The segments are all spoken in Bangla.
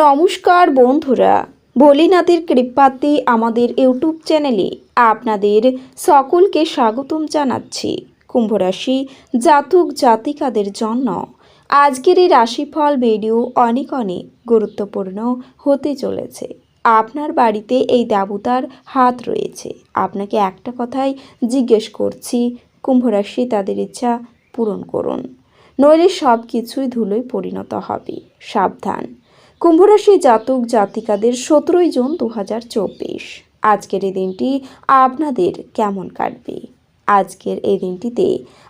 নমস্কার বন্ধুরা, ভোলিনাথের কৃপাতে আমাদের ইউটিউব চ্যানেলে আপনাদের সকলকে স্বাগতম জানাচ্ছি কুম্ভরাশি জাতক জাতিকাদের জন্য। আজকের এই রাশিফল ভিডিও অনেক অনেক গুরুত্বপূর্ণ হতে চলেছে। আপনার বাড়িতে এই দেবতার হাত রয়েছে। আপনাকে একটা কথাই জিজ্ঞেস করছি, কুম্ভরাশি তাদের ইচ্ছা পূরণ করুন। নইলে সব কিছুই ধুলোয় পরিণত হবে। সাবধান। কুম্ভরাশি জাতক জাতিকাদের সতেরোই জুন দু হাজার চব্বিশ। আজকের এই দিনটি আপনাদের কেমন কাটবে? আজকের এই দিনটিতে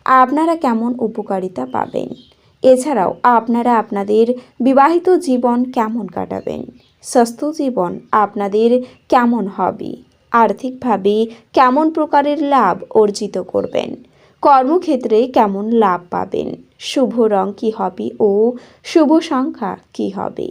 আপনারা কেমন উপকারিতা পাবেন? এছাড়াও আপনারা আপনাদের বিবাহিত জীবন কেমন কাটাবেন? স্বাস্থ্য জীবন আপনাদের কেমন হবে? আর্থিকভাবে কেমন প্রকারের লাভ অর্জিত করবেন? কর্মক্ষেত্রে কেমন লাভ পাবেন? শুভ রং কী হবে ও শুভ সংখ্যা কী হবে?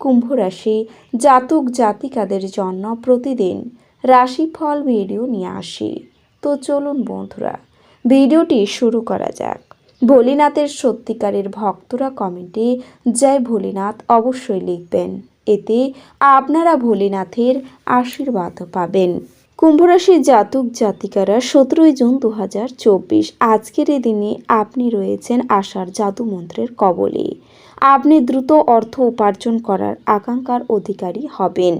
কুম্ভ রাশি জাতক জাতিকাদের জন্য প্রতিদিন রাশিফল ভিডিও নিয়ে আসি। তো চলুন বন্ধুরা, ভিডিওটি শুরু করা যাক। ভোলিনাথের সত্যিকারের ভক্তরা কমেন্টে জয় ভোলিনাথ অবশ্যই লিখবেন। এতে আপনারা ভোলেনাথের আশীর্বাদ পাবেন। কুম্ভরাশি জাতক জাতিকারা সতেরোই জুন দু হাজার চব্বিশ, আজকের এই দিনে আপনি রয়েছেন আশার জাদু মন্ত্রের কবলে। আপনি দ্রুত অর্থ উপার্জন করার আকাঙ্ক্ষার অধিকারী হবেন।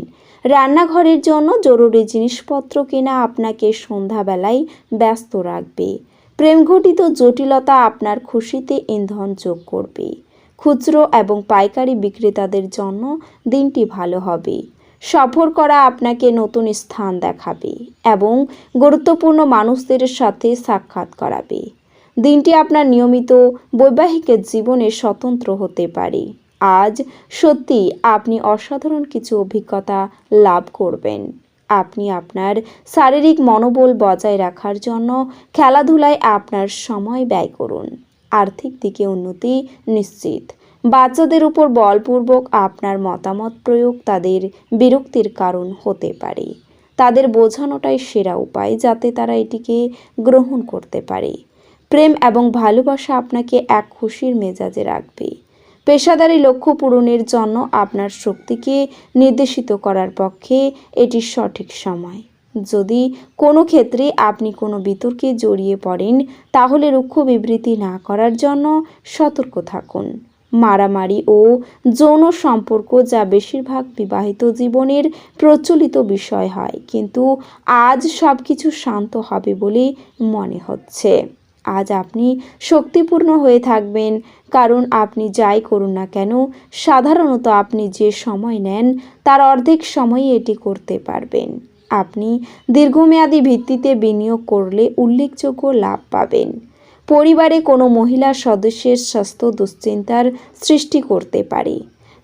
রান্নাঘরের জন্য জরুরি জিনিসপত্র কেনা আপনাকে সন্ধ্যাবেলায় ব্যস্ত রাখবে। প্রেমঘটিত জটিলতা আপনার খুশিতে ইন্ধন যোগ করবে। খুচরো এবং পাইকারি বিক্রেতাদের জন্য দিনটি ভালো হবে। সফর করা আপনাকে নতুন স্থান দেখাবে এবং গুরুত্বপূর্ণ মানুষদের সাথে সাক্ষাৎ করাবে। দিনটি আপনার নিয়মিত বৈবাহিক জীবনে স্বতন্ত্র হতে পারে। আজ সত্যি আপনি অসাধারণ কিছু অভিজ্ঞতা লাভ করবেন। আপনি আপনার শারীরিক মনোবল বজায় রাখার জন্য খেলাধুলায় আপনার সময় ব্যয় করুন। আর্থিক দিকে উন্নতি নিশ্চিত। বাচ্চাদের উপর বলপূর্বক আপনার মতামত প্রয়োগ তাদের বিরক্তির কারণ হতে পারে। তাদের বোঝানোটাই সেরা উপায় যাতে তারা এটিকে গ্রহণ করতে পারে। প্রেম এবং ভালোবাসা আপনাকে এক খুশির মেজাজে রাখবে। পেশাদারি লক্ষ্য পূরণের জন্য আপনার শক্তিকে নির্দেশিত করার পক্ষে এটি সঠিক সময়। যদি কোনো ক্ষেত্রে আপনি কোনো বিতর্কে জড়িয়ে পড়েন, তাহলে রুক্ষ বিবৃতি না করার জন্য সতর্ক থাকুন। মারামারি ও যৌন সম্পর্ক যা বেশিরভাগ বিবাহিত জীবনের প্রচলিত বিষয় হয়। কিন্তু আজ সব কিছু শান্ত হবে বলে মনে হচ্ছে। আজ আপনি শক্তিপূর্ণ হয়ে থাকবেন, কারণ আপনি যাই করুন না কেন, সাধারণত আপনি যে সময় নেন, তার অর্ধেক সময়ই এটি করতে পারবেন। আপনি দীর্ঘমেয়াদী ভিত্তিতে বিনিয়োগ করলে উল্লেখযোগ্য লাভ পাবেন। পরিবারে কোনো মহিলা সদস্যের স্বাস্থ্য দুশ্চিন্তার সৃষ্টি করতে পারে।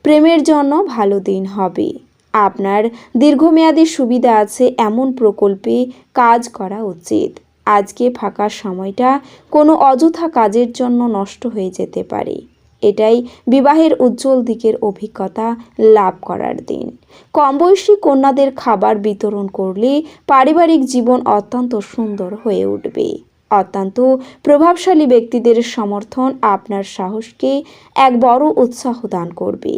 প্রেমের জন্য ভালো দিন হবে। আপনার দীর্ঘমেয়াদী সুবিধা আছে এমন প্রকল্পে কাজ করা উচিত। আজকে ফাঁকা সময়টা কোনো অযথা কাজের জন্য নষ্ট হয়ে যেতে পারে। এটাই বিবাহের উজ্জ্বল দিকের অভিজ্ঞতা লাভ করার দিন। কমবয়সী কন্যাদের খাবার বিতরণ করলে পারিবারিক জীবন অত্যন্ত সুন্দর হয়ে উঠবে। অত্যন্ত প্রভাবশালী ব্যক্তিদের সমর্থন আপনার সাহসকে এক বড় উৎসাহ দান করবে।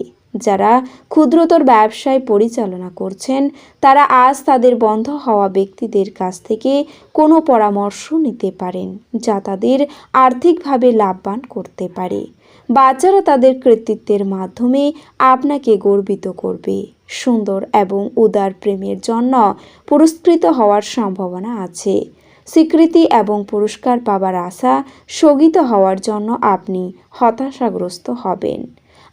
যারা ক্ষুদ্রতর ব্যবসায় পরিচালনা করছেন, তারা আজ তাদের বন্ধ হওয়া ব্যক্তিদের কাছ থেকে কোনো পরামর্শ নিতে পারেন, যা তাদের আর্থিকভাবে লাভবান করতে পারে। বাচ্চারা তাদের কৃতিত্বের মাধ্যমে আপনাকে গর্বিত করবে। সুন্দর এবং উদার প্রেমের জন্য পুরস্কৃত হওয়ার সম্ভাবনা আছে। স্বীকৃতি এবং পুরস্কার পাবার আশা স্থগিত হওয়ার জন্য আপনি হতাশাগ্রস্ত হবেন।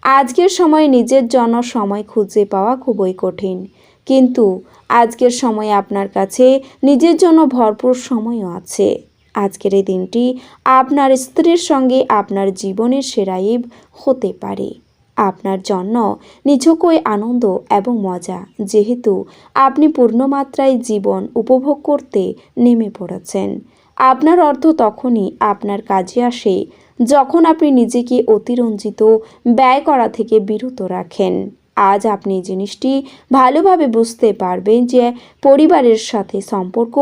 আজকের সময় নিজের জন্য সময় খুঁজে পাওয়া খুবই কঠিন। কিন্তু আজকের সময় আপনার কাছে নিজের জন্য ভরপুর সময়ও আছে। আজকের এই দিনটি আপনার স্ত্রীর সঙ্গে আপনার জীবনের সেরাইব হতে পারে। আপনার জন্য নিছকই আনন্দ এবং মজা। যেহেতু আপনি পূর্ণমাত্রায় জীবন উপভোগ করতে নেমে পড়েছেন। আপনার অর্থ তখনই আপনার কাজে আসে যখন আপনি নিজেকে অতিরঞ্জিত, ব্যয় করা থেকে বিরত রাখেন। আজ আপনি জিনিসটি ভালোভাবে বুঝতে পারবেন যে পরিবারের সাথে সম্পর্ক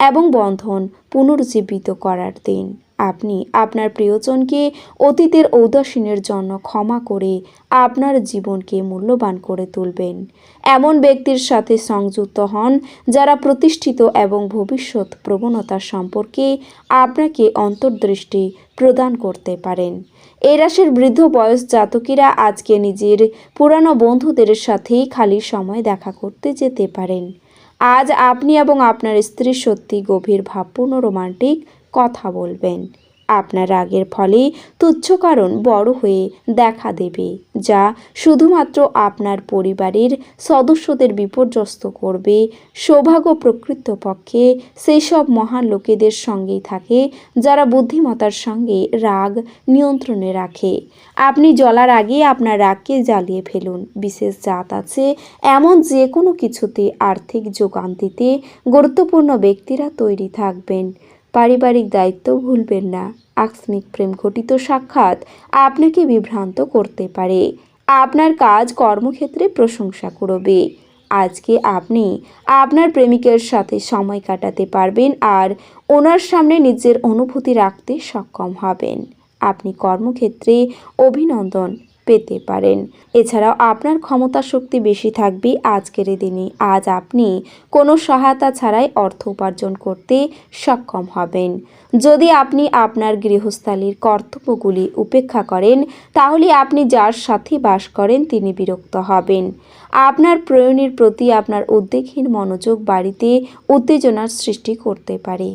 এবং বন্ধন পুনরুজ্জীবিত করার দিন। আপনি আপনার প্রিয়জনকে অতীতের ঔদাসীনের জন্য ক্ষমা করে আপনার জীবনকে মূল্যবান করে তুলবেন। এমন ব্যক্তির সাথে সংযুক্ত হন যারা প্রতিষ্ঠিত এবং ভবিষ্যৎ প্রবণতা সম্পর্কে আপনাকে অন্তর্দৃষ্টি প্রদান করতে পারেন। এই রাশির বৃদ্ধ বয়স জাতকীরা আজকে নিজের পুরানো বন্ধুদের সাথেই খালি সময় দেখা করতে যেতে পারেন। আজ আপনি এবং আপনার স্ত্রী সত্যি গভীর ভাবপূর্ণ রোমান্টিক কথা বলবেন। আপনার রাগের ফলে তুচ্ছ কারণ বড় হয়ে দেখা দেবে, যা শুধুমাত্র আপনার পরিবারের সদস্যদের বিপর্যস্ত করবে। সৌভাগ্য প্রকৃতপক্ষে সেই সব মহান লোকেদের সঙ্গেই থাকে, যারা বুদ্ধিমতার সঙ্গে রাগ নিয়ন্ত্রণে রাখে। আপনি জ্বলার আগে আপনার রাগকে জ্বালিয়ে ফেলুন। বিশেষ জাত আছে এমন যে কোনো কিছুতে আর্থিক যোগান দিতে গুরুত্বপূর্ণ ব্যক্তিরা তৈরি থাকবেন। পারিবারিক দায়িত্ব ভুলবেন না। আকস্মিক প্রেম ঘটিত সাক্ষাৎ আপনাকে বিভ্রান্ত করতে পারে। আপনার কাজ, কর্মক্ষেত্রে প্রশংসা করবে আজকে আপনি আপনার প্রেমিকের সাথে সময় কাটাতে পারবেন আর ওনার সামনে নিজের অনুভূতি রাখতে সক্ষম হবেন। আপনি কর্মক্ষেত্রে অভিনন্দন পেতে পারেন। এছাড়াও আপনার ক্ষমতা শক্তি বেশি থাকবে আজকের দিনে। আজ আপনি কোনো সহায়তা ছাড়াই অর্থ উপার্জন করতে সক্ষম হবেন। যদি আপনি আপনার গৃহস্থালীর কর্তব্যগুলি উপেক্ষা করেন, তাহলে আপনি যার সাথে বাস করেন তিনি বিরক্ত হবেন। আপনার প্রয়োজনের প্রতি আপনার উদ্বেগহীন মনোযোগ বাড়িতে উত্তেজনার সৃষ্টি করতে পারে।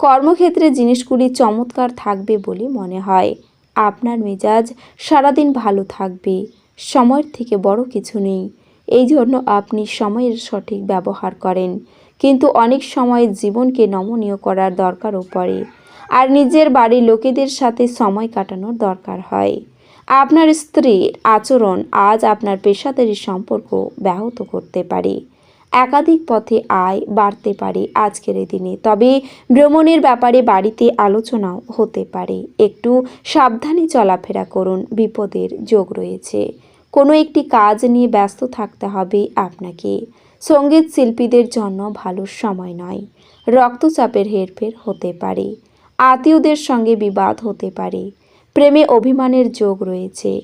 কর্মক্ষেত্রে জিনিসগুলি চমৎকার থাকবে বলে মনে হয়। আপনার মেজাজ সারাদিন ভালো থাকবে। সময়ের থেকে বড় কিছু নেই। এই জন্য আপনি সময়ের সঠিক ব্যবহার করেন। কিন্তু অনেক সময় জীবনকে নমনীয় করার দরকারও পড়ে আর নিজের বাড়ির লোকেদের সাথে সময় কাটানোর দরকার হয়। আপনার স্ত্রীর আচরণ আজ আপনার পেশাদারি সম্পর্ক ব্যাহত করতে পারে। একাধিক পথে আয় বাড়তে পারে আজকের দিনে। তবে ভ্রমণের ব্যাপারে বাড়িতে আলোচনাও হতে পারে। একটু সাবধানে চলাফেরা করুন, বিপদের যোগ রয়েছে। কোনো একটি কাজ নিয়ে ব্যস্ত থাকতে হবে আপনাকে। সংগীত শিল্পীদের জন্য ভালো সময় নয়। রক্তচাপের হেরফের হতে পারে। আত্মীয়দের সঙ্গে বিবাদ হতে পারে। প্রেমে অভিমানের যোগ রয়েছে।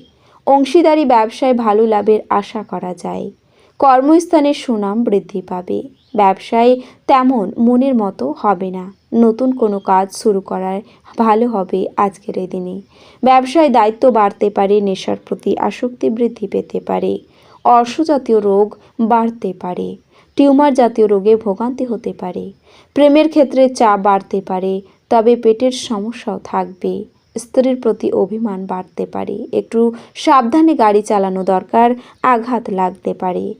অংশীদারি ব্যবসায় ভালো লাভের আশা করা যায়। কর্মস্থানে সুনাম বৃদ্ধি পাবে। ব্যবসায় তেমন মনের মতো হবে না। নতুন কোনো কাজ শুরু করার ভালো হবে আজকের এই দিনে। ব্যবসায় দায়িত্ব বাড়তে পারে, নেশার প্রতি আসক্তি বৃদ্ধি পেতে পারে। অর্শজাতীয় রোগ বাড়তে পারে। টিউমার জাতীয় রোগে ভোগান্তি হতে পারে। প্রেমের ক্ষেত্রে চাপ বাড়তে পারে, তবে পেটের সমস্যাও থাকবে। স্ত্রীর প্রতি অভিমান বাড়তে পারে। একটু সাবধানে গাড়ি চালানো দরকার, আঘাত লাগতে পারে।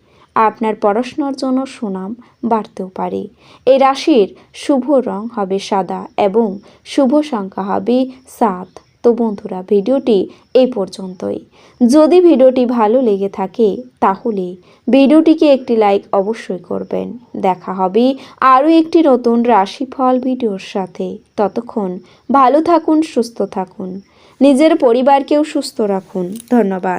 আপনার পড়াশোনার জন্য সুনাম বাড়তেও পারে। এই রাশির শুভ রং হবে সাদা এবং শুভ সংখ্যা হবে সাত। তো বন্ধুরা, ভিডিওটি এই পর্যন্তই। যদি ভিডিওটি ভালো লেগে থাকে, তাহলে ভিডিওটিকে একটি লাইক অবশ্যই করবেন। দেখা হবে আরও একটি নতুন রাশিফল ভিডিওর সাথে। ততক্ষণ ভালো থাকুন, সুস্থ থাকুন। নিজের পরিবারকেও সুস্থ রাখুন। ধন্যবাদ।